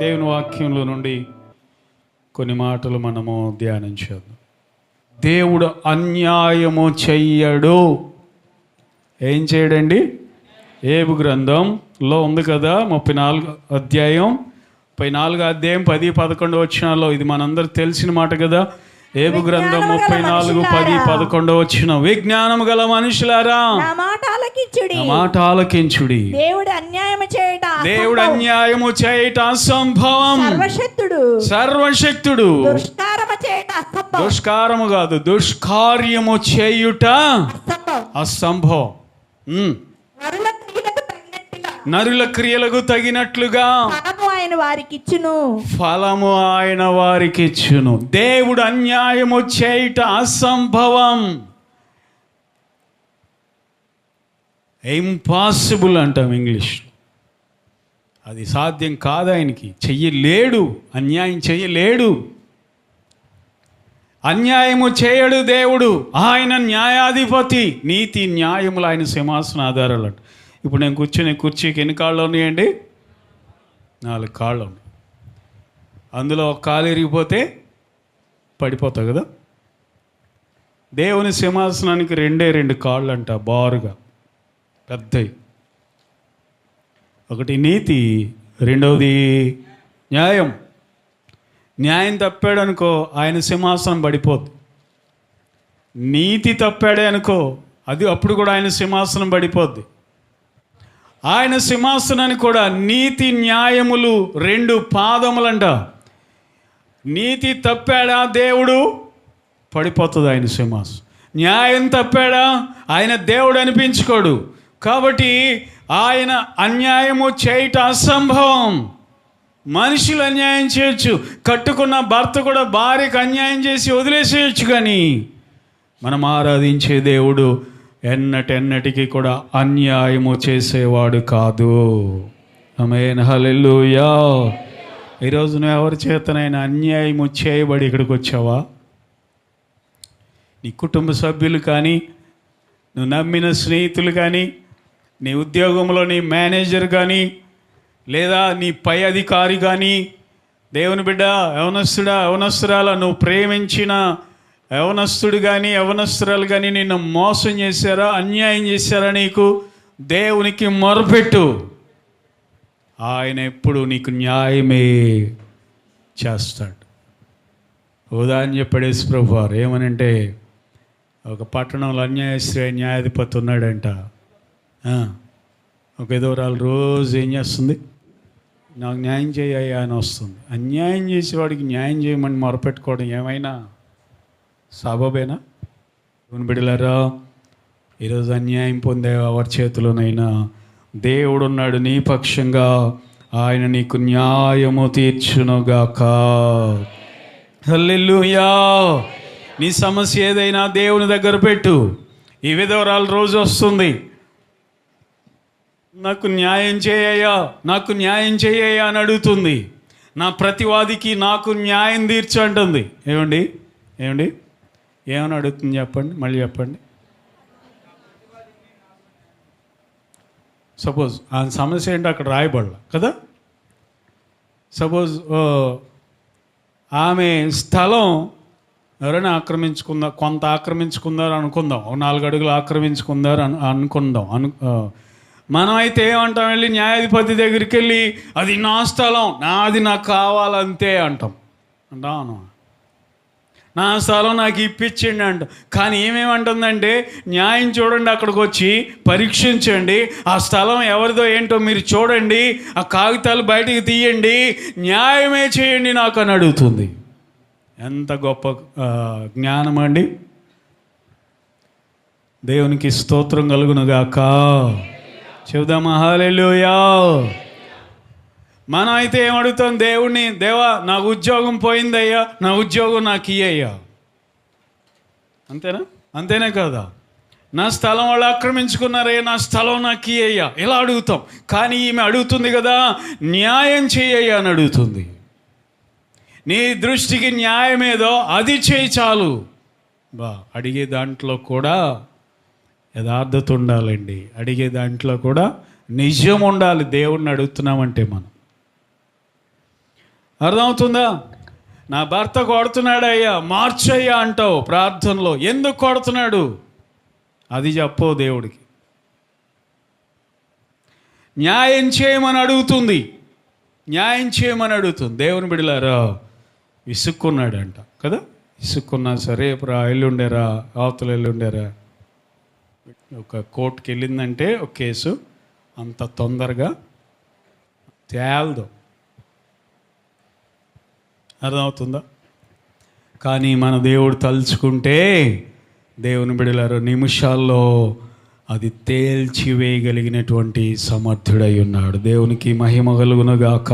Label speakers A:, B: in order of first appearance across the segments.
A: దేవుని వాక్యంలో నుండి కొన్ని మాటలు మనము ధ్యానించాము. దేవుడు అన్యాయము చెయ్యడు. ఏం చేయడండి? ఏబు గ్రంథంలో ఉంది కదా ముప్పై నాలుగు అధ్యాయం ముప్పై నాలుగు అధ్యాయం పది పదకొండు వచ్చినాలో ఇది మనందరు తెలిసిన మాట కదా. ఏబు గ్రంథం ముప్పై నాలుగు పది పదకొండు వచ్చిన విజ్ఞానం గల మనుషులారా.
B: నా మాట ఆలకించుడి
A: నా మాట ఆలకించుడి
B: దేవుడు అన్యాయం చేయట
A: దేవుడు అన్యాయము చేయట అసంభవం.
B: సర్వశక్తుడు.
A: సర్వశక్తుడు.
B: దుష్కారమ చేయట అసంభవం.
A: దుష్కారము కాదు దుష్కార్యము చేయుట
B: అసంభవం.
A: అసంభవం.
B: నరుల క్రియలకు
A: తగినట్లుగా
B: ఫలము ఆయన వారికి ఇచ్చును
A: ఫలము ఆయన వారికి ఇచ్చును దేవుడు అన్యాయము చేయుట అసంభవం. ఇంపాసిబుల్ అంటాం ఇంగ్లీష్. అది సాధ్యం కాదు ఆయనకి. చెయ్యలేడు. అన్యాయం చెయ్యలేడు. అన్యాయము చేయడు దేవుడు. ఆయన న్యాయాధిపతి. నీతి న్యాయములు ఆయన సింహాసన ఆధారాలు అంట ఇప్పుడు నేను కూర్చునే కుర్చీకి ఎన్ని కాళ్ళు ఉన్నాయండి? నాలుగు కాళ్ళు ఉన్నాయి. అందులో ఒక కాలు ఇరిగిపోతే పడిపోతావు కదా? దేవుని సింహాసనానికి రెండే రెండు కాళ్ళు అంట బారుగా పెద్దవి. ఒకటి నీతి రెండవది న్యాయం. న్యాయం తప్పాడు అనుకో ఆయన సింహాసనం పడిపోద్ది. నీతి తప్పాడే అనుకో అది అప్పుడు కూడా ఆయన సింహాసనం పడిపోద్ది. ఆయన సింహాసనానికి కూడా నీతి న్యాయములు రెండు పాదములంట. నీతి తప్పాడా దేవుడు? పడిపోతుంది ఆయన సింహాసనం న్యాయం తప్పాడా? ఆయన దేవుడు అనిపించుకోడు. కాబట్టి ఆయన అన్యాయము చేయట అసంభవం. మనుషులు అన్యాయం చేయొచ్చు. కట్టుకున్న భర్త కూడా భార్యకు అన్యాయం చేసి వదిలేసేయచ్చు కానీ మనం ఆరాధించే దేవుడు ఎన్నటెన్నటికి కూడా అన్యాయము చేసేవాడు కాదు. ఆమెన్. హలెల్లుయా. ఈరోజు నువ్వు ఎవరి చేతనైనా అన్యాయము చేయబడి ఇక్కడికి వచ్చావా? నీ కుటుంబ సభ్యులు కానీ నువ్వు నమ్మిన స్నేహితులు కానీ నీ ఉద్యోగంలో నీ మేనేజర్ కానీ లేదా నీ పై అధికారి కానీ దేవుని బిడ్డ యవనస్తుడా యవనస్తురాల నువ్వు ప్రేమించిన యవనస్తుడు కానీ యవనస్తురాలు కానీ నిన్ను మోసం చేశారా అన్యాయం చేశారా నీకు? దేవునికి మొరపెట్టు. ఆయన ఎప్పుడు నీకు న్యాయమే చేస్తాడు. ఉదాహరణ చెప్పాడు యేసుప్రభు వారు ఏమనంటే ఒక పట్టణంలో అన్యాయశ్రీ న్యాయాధిపతి ఉన్నాడంట. ఒక ఎదవరాలు రోజు ఏం చేస్తుంది? నాకు న్యాయం చేయ అని వస్తుంది. అన్యాయం చేసేవాడికి న్యాయం చేయమని మొరపెట్టుకోవడం ఏమైనా సబబేనా? దేవుని బిడ్డలారా ఈరోజు అన్యాయం పొందే ఎవరి చేతిలోనైనా దేవుడున్నాడు నీ పక్షంగా. ఆయన నీకు న్యాయము తీర్చునుగాక. హల్లెలూయా! నీ సమస్య ఏదైనా దేవుని దగ్గర పెట్టు. ఈ విధవరాలు రోజు వస్తుంది. నాకు న్యాయం చేయయ్యా నాకు న్యాయం చేయయ్యా అని అడుగుతుంది. నా ప్రతివాదికి నాకు న్యాయం తీర్చు అంటుంది. ఏమండి? ఏమండి? ఏమని అడుగుతుంది చెప్పండి మళ్ళీ చెప్పండి. సపోజ్ ఆ సమస్య ఏంటో అక్కడ రాయబడాల కదా? సపోజ్ ఆమె స్థలం ఎవరైనా ఆక్రమించుకుందా కొంత ఆక్రమించుకుందారు అనుకుందాం నాలుగు అడుగులు ఆక్రమించుకుందారు అను అనుకుందాం అను మనం అయితే ఏమంటాం వెళ్ళి న్యాయాధిపతి దగ్గరికి వెళ్ళి అది నా స్థలం నాది నాకు కావాలంతే అంటాం. అంటాం అను నా స్థలం నాకు ఇప్పించండి అంట. కానీ ఏమేమంటుందంటే న్యాయం చూడండి అక్కడికి వచ్చి పరీక్షించండి. ఆ స్థలం ఎవరిదో ఏంటో మీరు చూడండి ఆ కాగితాలు బయటికి తీయండి న్యాయమే చేయండి నాకు అని అడుగుతుంది. ఎంత గొప్ప జ్ఞానం అండి. దేవునికి స్తోత్రం కలుగునుగాక. చెబుదామా హాలెలూయా మనం అయితే ఏమడుగుతాం? దేవుణ్ణి. దేవా నా ఉద్యోగం పోయిందయ్యా. నా ఉద్యోగం నాకు ఇయ్యయ్యా. అంతేనా? అంతేనే కదా? నా స్థలం వాళ్ళు ఆక్రమించుకున్నారే నా స్థలం నాకు ఇయ్యయ్యా. ఇలా అడుగుతాం. కానీ ఈమె అడుగుతుంది కదా న్యాయం చేయ్యా అని అడుగుతుంది. నీ దృష్టికి న్యాయమేదో అది చేయి చాలు. బా అడిగే దాంట్లో కూడా యథార్థత ఉండాలండి. అడిగే దాంట్లో కూడా నిజం ఉండాలి. దేవుణ్ణి అడుగుతున్నామంటే మనం. అర్థమవుతుందా? నా భర్త కొడుతున్నాడయ్యా మార్చయ్యా అంటావు ప్రార్థనలో. ఎందుకు కొడుతున్నాడు? అది చెప్పో దేవుడికి. న్యాయం చేయమని అడుగుతుంది. న్యాయం చేయమని అడుగుతుంది. దేవుని బిడలారా అంట కదా? విసుక్కున్నా సరే ఇప్పుడు ఎల్లుండేరా అవతల ఎల్లుండేరా ఒక కోర్టుకి వెళ్ళిందంటే ఒక కేసు అంత తొందరగా తేలదు. అర్థమవుతుందా? కానీ మన దేవుడు తలుచుకుంటే దేవుని బిడలారు నిమిషాల్లో అది తేల్చివేయగలిగినటువంటి సమర్థుడై ఉన్నాడు. దేవునికి మహిమ కలుగునగాక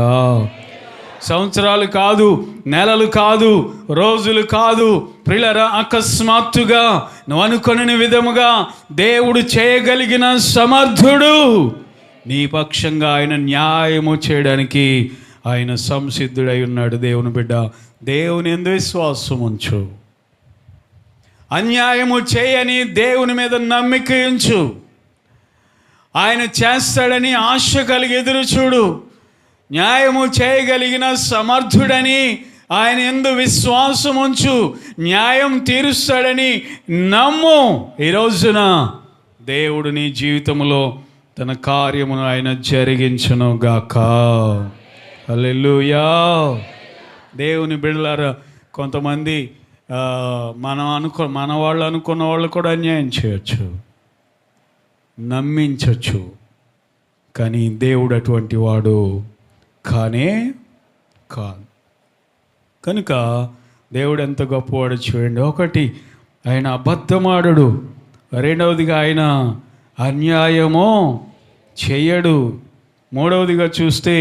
A: సంవత్సరాలు కాదు నెలలు కాదు రోజులు కాదు ప్రిలరా అకస్మాత్తుగా నువ్వు అనుకొని విధముగా దేవుడు చేయగలిగిన సమర్థుడు. నీ పక్షంగా ఆయన న్యాయము చేయడానికి ఆయన సంసిద్ధుడై ఉన్నాడు దేవుని బిడ్డ. దేవుని ఎందు విశ్వాసం ఉంచు. అన్యాయము చేయని దేవుని మీద నమ్మిక ఉంచు. ఆయన చేస్తాడని ఆశ కలిగి ఎదురు చూడు. న్యాయము చేయగలిగిన సమర్థుడని ఆయన ఎందు విశ్వాసం ఉంచు. న్యాయం తీరుస్తాడని నమ్ము. ఈ రోజున దేవుడు నీ జీవితంలో తన కార్యమును ఆయన జరిగించును గాక. హల్లెలూయా. దేవుని బిడ్డలారా కొంతమంది మనం అనుకో మన వాళ్ళు అనుకున్న వాళ్ళు కూడా అన్యాయం చేయొచ్చు నమ్మించవచ్చు కానీ దేవుడు అటువంటి వాడు కానే కాదు. కనుక దేవుడు ఎంత గొప్పవాడు చూడండి. ఒకటి ఆయన అబద్ధమాడడు. రెండవదిగా ఆయన అన్యాయమో చెయ్యడు మూడవదిగా చూస్తే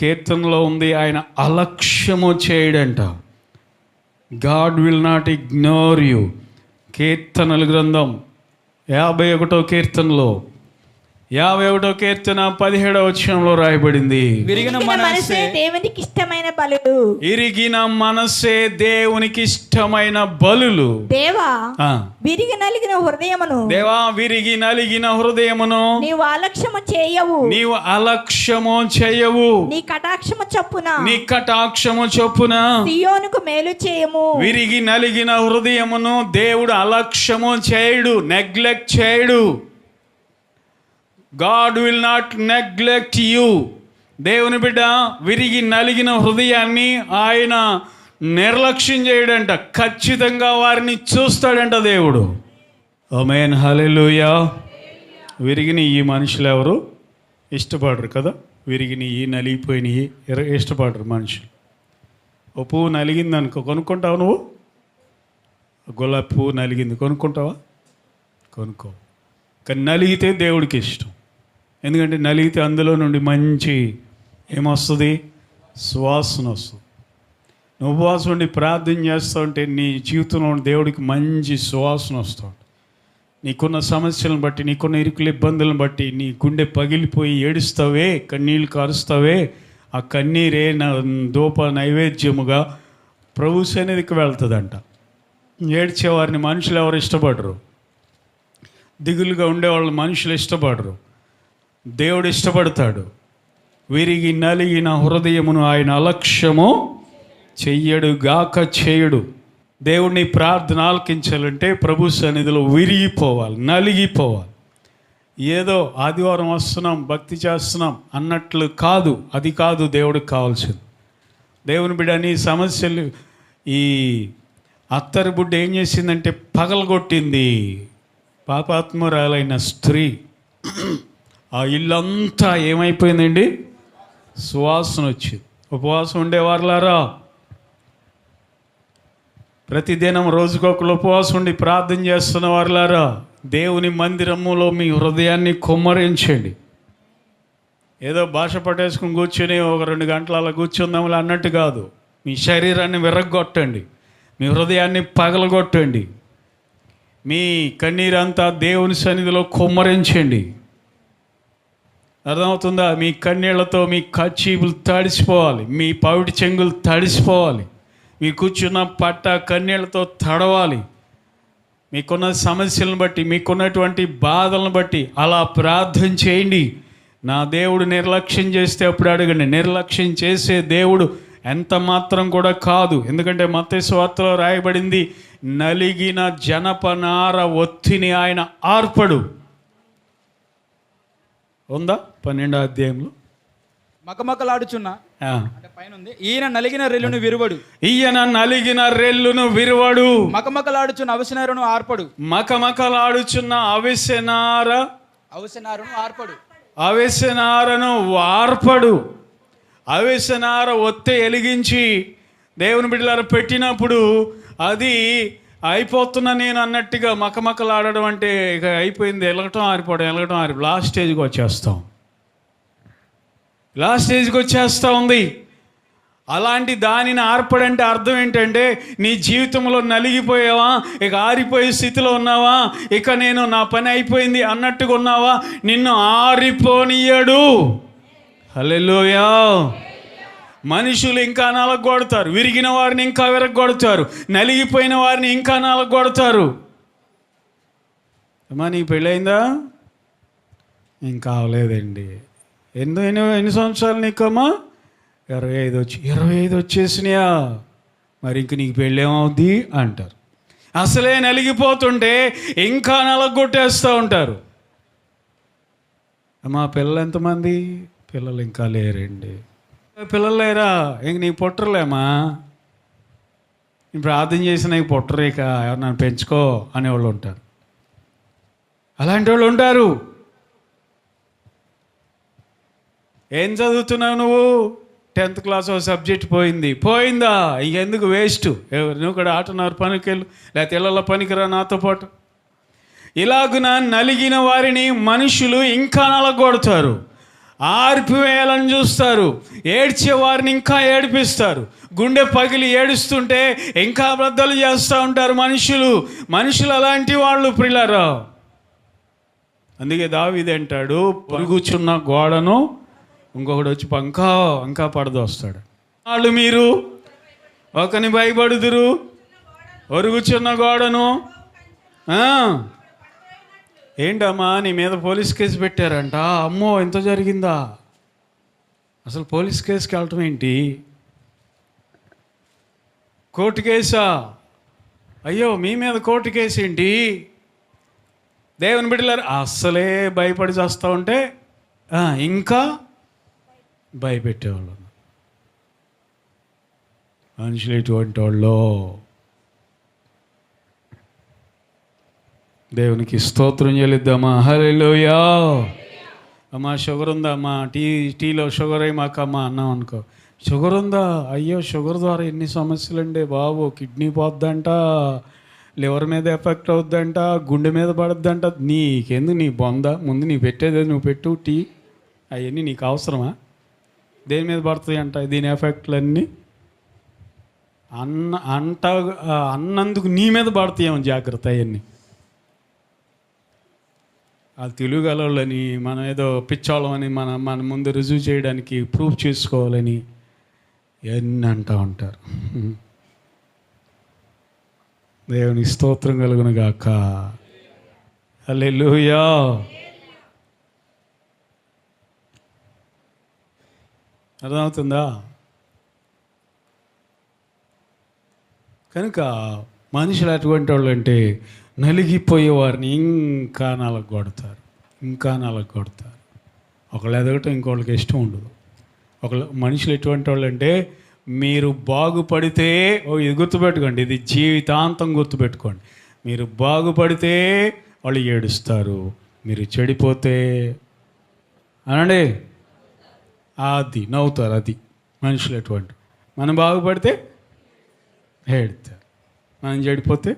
A: కీర్తనలో ఉంది ఆయన అలక్ష్యము చేయడంట. God will not ignore you కీర్తనల గ్రంథం యాభై ఒకటో కీర్తనలో యాభై ఒకటో కీర్తన పదిహేడవ వచనంలో రాయబడింది.
C: విరిగిన
B: ఇరిగిన మనసే దేవునికి ఇష్టమైన బలుడు
A: ఇరిగిన మనసే దేవునికి ఇష్టమైన బలులు.
B: దేవా విరిగి నలిగిన హృదయమును.
A: దేవా విరిగి నలిగిన హృదయమును.
B: నీవు ఆలక్ష్యము చేయవు.
A: నీవు అలక్ష్యము చేయవు.
B: నీ కటాక్షము చొప్పున.
A: నీ కటాక్షము చొప్పున.
B: సియోనుకు మేలు చేయము.
A: విరిగి నలిగిన హృదయమును దేవుడు అలక్ష్యము చేయడు నెగ్లెక్ట్ చేయడు. God will not neglect you దేవుని బిడ్డ విరిగి నలిగిన హృదయాన్ని ఆయన నిర్లక్ష్యం చేయడంట. ఖచ్చితంగా వారిని చూస్తాడంట దేవుడు. ఓమేన్ హలెలుయా విరిగిన ఈ మనుషులు ఎవరు? ఇష్టపడరు కదా? విరిగిన ఈ నలిగిపోయినవి ఇష్టపడరు మనుషులు. ఓ పువ్వు నలిగింది అనుకో కొనుక్కుంటావు నువ్వు? గులాబీ పువ్వు నలిగింది కొనుక్కుంటావా? కొనుక్కో. కానీ నలిగితే దేవుడికి ఇష్టం. ఎందుకంటే నలిగితే అందులో నుండి మంచి ఏమొస్తుంది? సువాసన వస్తుంది. నువ్వు ఉపవాసం ఉండి ప్రార్థన చేస్తూ ఉంటే నీ జీవితంలో ఉన్న దేవుడికి మంచి సువాసన వస్తుంది. నీకున్న సమస్యలను బట్టి నీకున్న ఇరుకుల ఇబ్బందులను బట్టి నీ గుండె పగిలిపోయి ఏడుస్తావే కన్నీళ్ళు కారుస్తావే ఆ కన్నీరే నా దూప నైవేద్యముగా ప్రభు సన్నిధికి వెళ్తుందంట. ఏడ్చేవారిని మనుషులు ఎవరు ఇష్టపడరు. దిగులుగా ఉండేవాళ్ళు మనుషులు ఇష్టపడరు. దేవుడు ఇష్టపడతాడు. విరిగి నలిగిన హృదయమును ఆయన అలక్ష్యము చెయ్యడు గాక చేయడు. దేవుడిని ప్రార్థన ఆలకించాలంటే ప్రభు సన్నిధిలో విరిగిపోవాలి నలిగిపోవాలి. ఏదో ఆదివారం వస్తున్నాం భక్తి చేస్తున్నాం అన్నట్లు కాదు అది కాదు దేవుడికి కావాల్సింది. దేవుని బిడ్డని సమస్యలు ఈ అత్తరి బుడ్డ ఏం చేసిందంటే పగలగొట్టింది. పాపాత్మురాలైన స్త్రీ. ఆ ఇల్లంతా ఏమైపోయిందండి? సువాసన వచ్చింది. ఉపవాసం ఉండేవారులారా? ప్రతిదినం రోజుకొకరు ఉపవాసం ఉండి ప్రార్థన చేస్తున్న వారులారా దేవుని మందిరములో మీ హృదయాన్ని కుమ్మరించండి. ఏదో భాష పట్టేసుకుని కూర్చొని ఒక రెండు గంటల అలా కూర్చుందాంలే అన్నట్టు కాదు. మీ శరీరాన్ని విరగొట్టండి మీ హృదయాన్ని పగలగొట్టండి. మీ కన్నీరంతా దేవుని సన్నిధిలో కుమ్మరించండి. అర్థమవుతుందా? మీ కన్నీళ్ళతో మీ కచ్చీపులు తడిసిపోవాలి. మీ పవిటి చెంగులు తడిసిపోవాలి. మీ కూర్చున్న పట్ట కన్నీళ్ళతో తడవాలి. మీకున్న సమస్యలను బట్టి మీకున్నటువంటి బాధలను బట్టి అలా ప్రార్థన చేయండి. నా దేవుడు నిర్లక్ష్యం చేస్తే అప్పుడు అడగండి. నిర్లక్ష్యం చేసే దేవుడు ఎంత మాత్రం కూడా కాదు. ఎందుకంటే మత్తయి రాయబడింది నలిగిన జనపనార ఒత్తిని ఆయన ఆర్పడు. ఉందా? పన్నెండో అధ్యాయంలో.
C: మకమకలాడుచున్న. అంటే పైన ఉంది ఈయన నలిగిన రెల్లును విరువడు.
A: ఈయన నలిగిన రెల్లును విరువడు.
C: మకమకలాడుచున్న అవసనారును ఆర్పడు.
A: మకమకలాడుచున్న అవిసెనార.
C: అవసనారును ఆర్పడు.
A: అవిసెనారను వార్పడు. అవిసెనార ఒత్తి ఎలిగించి దేవుని బిడ్డలార పెట్టినప్పుడు అది అయిపోతున్నా నేను అన్నట్టుగా మకమకలాడడం అంటే ఇక అయిపోయింది. ఎలగటం ఆరిపోవడం ఎలగటం ఆరి లాస్ట్ స్టేజ్కి వచ్చేస్తాం. లాస్ట్ స్టేజ్కి వచ్చేస్తూ ఉంది. అలాంటి దానిని ఆర్పడంటే అర్థం ఏంటంటే నీ జీవితంలో నలిగిపోయావా? ఇక ఆరిపోయే స్థితిలో ఉన్నావా? ఇక నేను నా పని అయిపోయింది అన్నట్టుగా ఉన్నావా? నిన్ను ఆరిపోనీయడు హలో మనుషులు ఇంకా నలగొడతారు. విరిగిన వారిని ఇంకా విరగొడతారు. నలిగిపోయిన వారిని ఇంకా నలగొడతారు. అమ్మా నీకు పెళ్ళయిందా? ఇంకా అవలేదండి ఎన్నో ఎన్ని ఎన్ని సంవత్సరాలు నీకమ్మా? ఇరవై ఐదు వచ్చి ఇరవై ఐదు వచ్చేసినాయా? మరి ఇంక నీకు పెళ్ళేమవుద్ది? అంటారు. అసలే నలిగిపోతుంటే ఇంకా నలగొట్టేస్తూ ఉంటారు. అమ్మా పిల్లలు ఎంతమంది? పిల్లలు ఇంకా లేరండి. పిల్లలు లేరా? ఇంక నీకు పుట్టరులేమా? నేను ప్రార్థన చేసిన నీకు పుట్టరు ఇక నన్ను పెంచుకో అనేవాళ్ళు ఉంటారు. అలాంటి వాళ్ళు ఉంటారు. ఏం చదువుతున్నావు నువ్వు? టెన్త్ క్లాస్ ఓ సబ్జెక్ట్ పోయింది. పోయిందా? ఇంకెందుకు వేస్ట్? నువ్వు కూడా ఆటన్నారు పనికెళ్ళు లేకపోతే ఇళ్ళలో పనికిరా నాతో పాటు. ఇలాగున నలిగిన వారిని మనుషులు ఇంకా నలగొడతారు. ఆర్పివేయాలని చూస్తారు. ఏడ్చే వారిని ఇంకా ఏడిపిస్తారు. గుండె పగిలి ఏడుస్తుంటే ఇంకా బద్దలు చేస్తూ ఉంటారు మనుషులు. మనుషులు అలాంటి వాళ్ళు ప్రిలరా. అందుకే దావిదంటాడు పొరుగుచున్న గోడను ఇంకొకటి వచ్చి పంకా ఇంకా పడదోస్తాడు వాళ్ళు మీరు ఒకని భయపడుదురు. ఒరుగుచున్న గోడను ఆ. ఏంటమ్మా నీ మీద పోలీస్ కేసు పెట్టారంట. అమ్మో ఎంత జరిగిందా? అసలు పోలీస్ కేసుకి వెళ్ళటం ఏంటి? కోర్టు కేసా? అయ్యో మీ మీద కోర్టు కేసు ఏంటి? దేవుని బిడ్డలారు అస్సలే భయపడి చేస్తూ ఉంటే ఇంకా భయపెట్టేవాళ్ళు. మనుషులు ఎటువంటి వాళ్ళు. దేవునికి స్తోత్రం చెల్లిద్దామా? హలోయా అమ్మా షుగర్ ఉందా? అమ్మా టీ టీలో షుగర్ అయి అమ్మా అన్నాం అనుకో. షుగర్ ఉందా? అయ్యో షుగర్ ద్వారా ఎన్ని సమస్యలండి బాబు. కిడ్నీ పోద్దంట లివర్ మీద ఎఫెక్ట్ అవుద్దంట గుండె మీద పడద్దంట. నీకెందుకు నీ బొంద? ముందు నీ పెట్టేది నువ్వు పెట్టు టీ. అవన్నీ నీకు అవసరమా? దేని మీద పడుతుంది అంట దీని ఎఫెక్ట్లన్నీ? అన్న అంట అన్నందుకు నీ మీద పడతాయేమో జాగ్రత్త అవన్నీ. వాళ్ళు తెలుగుగలని మనం ఏదో పిచ్చోళ్ళమని మన మన ముందు రుజువు చేయడానికి ప్రూఫ్ చేసుకోవాలని ఎన్ని అంటూ ఉంటారు. దేవుని స్తోత్రం కలుగును గాక. హల్లెలూయా. అర్థమవుతుందా? కనుక మనుషులు అటువంటి వాళ్ళు అంటే నలిగిపోయే వారిని ఇంకా నలగొడతారు ఇంకా నలగొడతారు ఒకళ్ళు ఎదగటం ఇంకోళ్ళకి ఇష్టం ఉండదు. ఒకళ్ళు మనుషులు ఎటువంటి వాళ్ళు అంటే మీరు బాగుపడితే ఓ ఇది గుర్తుపెట్టుకోండి ఇది జీవితాంతం గుర్తుపెట్టుకోండి. మీరు బాగుపడితే వాళ్ళు ఏడుస్తారు మీరు చెడిపోతే అనండి. అది నవ్వుతారు అది. మనుషులు ఎటువంటి. మనం బాగుపడితే ఏడుతారు. మనం చెడిపోతే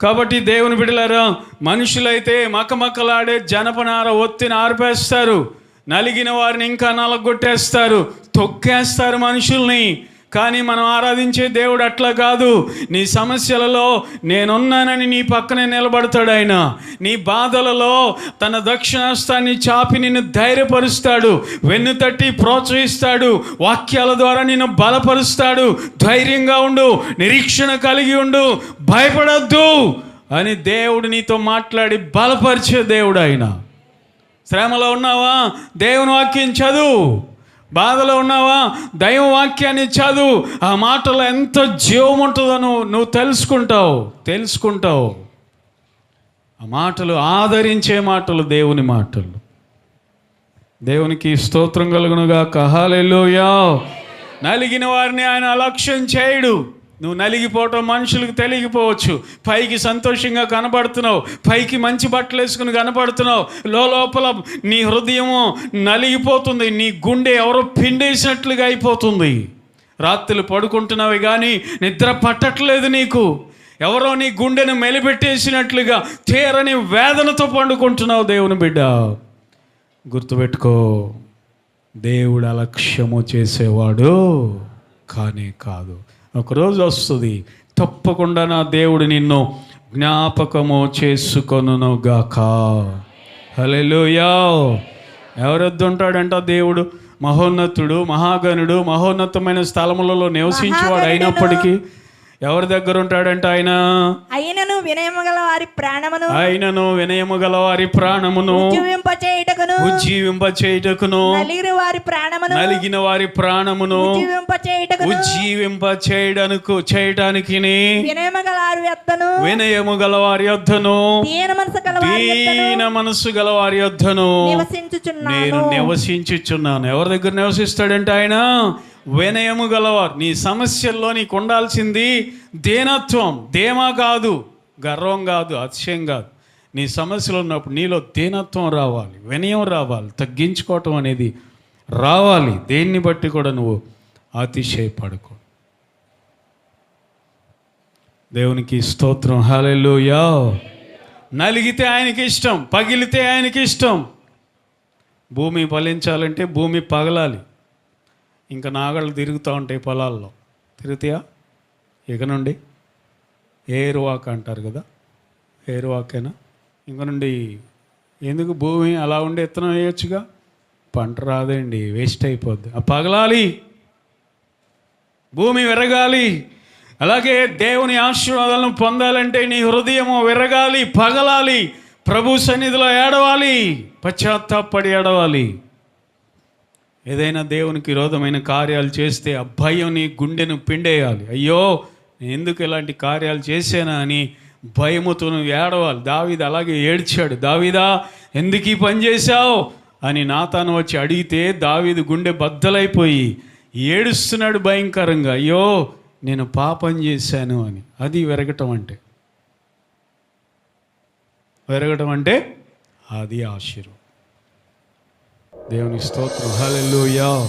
A: కాబట్టి దేవుని బిడ్డలారా మనుషులైతే మకమకలాడే జనపనార ఒత్తిని ఆర్పేస్తారు. నలిగిన వారిని ఇంకా నలగొట్టేస్తారు. తొక్కేస్తారు మనుషుల్ని. కానీ మనం ఆరాధించే దేవుడు అట్లా కాదు. నీ సమస్యలలో నేనున్నానని నీ పక్కనే నిలబడతాడు ఆయన. నీ బాధలలో తన దక్షిణాస్తాన్ని చాపి నిన్ను ధైర్యపరుస్తాడు. వెన్ను తట్టి ప్రోత్సహిస్తాడు. వాక్యాల ద్వారా నిన్ను బలపరుస్తాడు. ధైర్యంగా ఉండు. నిరీక్షణ కలిగి ఉండు. భయపడద్దు అని దేవుడు నీతో మాట్లాడి బలపరిచే దేవుడు ఆయన. శ్రమలో ఉన్నావా? దేవుని వాక్యం చదువు. బాధలో ఉన్నావా? దైవ వాక్యాన్ని చదువు. ఆ మాటలో ఎంత జీవం ఉంటుందో నువ్వు నువ్వు తెలుసుకుంటావు తెలుసుకుంటావు. ఆ మాటలు ఆదరించే మాటలు దేవుని మాటలు. దేవునికి స్తోత్రం కలుగునుగా కహాలెల్లోయా నలిగిన వారిని ఆయన అలక్ష్యం చేయడు. నువ్వు నలిగిపోవటం మనుషులకు తెలియకపోవచ్చు. పైకి సంతోషంగా కనబడుతున్నావు. పైకి మంచి బట్టలు వేసుకుని కనబడుతున్నావు. లోపల నీ హృదయము నలిగిపోతుంది. నీ గుండె ఎవరో పిండేసినట్లుగా అయిపోతుంది. రాత్రులు పడుకుంటున్నావు కానీ నిద్ర పట్టట్లేదు నీకు. ఎవరో నీ గుండెను మెలిపెట్టేసినట్లుగా తీరని వేదనతో పండుకుంటున్నావు దేవుని బిడ్డ. గుర్తుపెట్టుకో దేవుడు అలక్ష్యము చేసేవాడు కానే కాదు. ఒకరోజు వస్తుంది. తప్పకుండా నా దేవుడు నిన్ను జ్ఞాపకము చేసుకొనును గాక హల్లెలూయా. ఎవరొద్దు ఉంటాడంట దేవుడు? మహోన్నతుడు మహాగణుడు మహోన్నతమైన స్థలములలో నివసించేవాడు అయినప్పటికీ ఎవరి దగ్గర ఉంటాడంట ఆయన?
B: అయినను వినయము గల వారి ప్రాణమును.
A: ఆయనను వినయము గల వారి ప్రాణమును.
B: జీవింప చేయుటకును
A: ఉజ్జీవింప చేయుటకును
B: నలిగిన వారి ప్రాణమును.
A: నలిగిన వారి ప్రాణమును.
B: జీవింప చేయుటకును
A: ఉజ్జీవింప చేయడానికి చేయడానికి
B: వినయము గల వారి యొద్దను.
A: వినయము గల వారి యొద్దను.
B: దీన మనసు గల వారి
A: దీన మనస్సు గల వారి యొద్దను నేను
B: నివసించుచున్నాను
A: నివసించుచున్నాను. ఎవరి దగ్గర నివసిస్తాడంటే ఆయన? వినయము గలవారు. నీ సమస్యల్లో నీకు ఉండాల్సింది దీనత్వం. దేమ కాదు గర్వం కాదు అతిశయం కాదు. నీ సమస్యలు ఉన్నప్పుడు నీలో దీనత్వం రావాలి వినయం రావాలి తగ్గించుకోవటం అనేది రావాలి. దేన్ని బట్టి కూడా నువ్వు అతిశయపడుకో దేవునికి స్తోత్రం. హాలెలూయా నలిగితే ఆయనకి ఇష్టం పగిలితే ఆయనకి ఇష్టం. భూమి ఫలించాలంటే భూమి పగలాలి. ఇంకా నాగళ్ళు తిరుగుతూ ఉంటాయి పొలాల్లో. తిరుగుతాయా? ఇక నుండి ఏరువాక్ అంటారు కదా ఏరువాకేనా? ఇంక నుండి ఎందుకు భూమి అలా ఉండి ఎత్తనం వేయొచ్చుగా? పంట రాదండి వేస్ట్ అయిపోద్ది. ఆ పగలాలి భూమి విరగాలి అలాగే దేవుని ఆశీర్వాదాలను పొందాలంటే నీ హృదయము విరగాలి పగలాలి ప్రభు సన్నిధిలో ఏడవాలి పశ్చాత్తాపడి ఏడవాలి. ఏదైనా దేవునికి విరోధమైన కార్యాలు చేస్తే ఆ భయం నీ గుండెను పిండేయాలి. అయ్యో నేను ఎందుకు ఇలాంటి కార్యాలు చేశానా అని భయముతో నువ్వు ఏడవాలి. దావీదు అలాగే ఏడ్చాడు. దావీదా ఎందుకు ఈ పని చేశావు? అని నాతాను వచ్చి అడిగితే దావీదు గుండె బద్దలైపోయి ఏడుస్తున్నాడు భయంకరంగా. అయ్యో నేను పాపం చేశాను అని. అది విరగటం అంటే. విరగటం అంటే అది ఆశీర్వాదం. దేవుని స్తోత్రం. హల్లెలూయా